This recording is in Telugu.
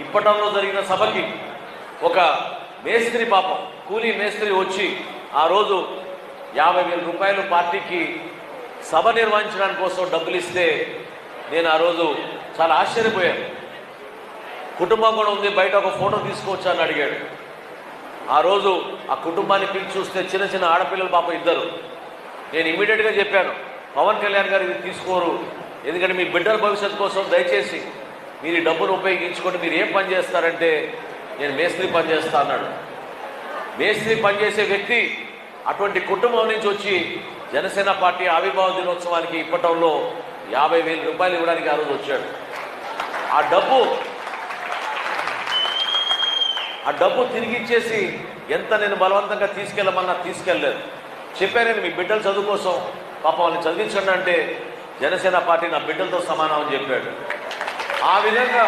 ఇప్పటంలో జరిగిన సభకి ఒక మేస్త్రి పాపం కూలీ మేస్త్రి వచ్చి ఆ రోజు యాభై వేల రూపాయలు పార్టీకి సభ నిర్వహించడానికి కోసం డబ్బులు ఇస్తే నేను ఆ రోజు చాలా ఆశ్చర్యపోయాను. కుటుంబం కూడా ఉంది బయట ఒక ఫోటో తీసుకోవచ్చా అని అడిగాడు. ఆ రోజు ఆ కుటుంబాన్ని పిలిచి చూస్తే చిన్న చిన్న ఆడపిల్లలు పాప ఇద్దరు. నేను ఇమీడియట్గా చెప్పాను పవన్ కళ్యాణ్ గారు ఇది తీసుకోరు ఎందుకంటే మీ బిడ్డల భవిష్యత్తు కోసం దయచేసి మీరు ఈ డబ్బును ఉపయోగించుకొని మీరు ఏం పని చేస్తారంటే నేను మేస్త్రి పని చేస్తా అన్నాడు. మేస్త్రి పనిచేసే వ్యక్తి అటువంటి కుటుంబం నుంచి వచ్చి జనసేన పార్టీ ఆవిర్భావ దినోత్సవానికి ఇప్పటంలో యాభై వేల రూపాయలు ఇవ్వడానికి ఆ రోజు వచ్చాడు. ఆ డబ్బు ఆ డబ్బు తిరిగి ఇచ్చేసి ఎంత నేను బలవంతంగా తీసుకెళ్ళమన్నా తీసుకెళ్ళలేదు. చెప్పాను నేను మీ బిడ్డల చదువు కోసం పాప వాళ్ళని చదివించండి అంటే జనసేన పార్టీ నా బిడ్డలతో సమానం అని చెప్పాడు. ఆ విధంగా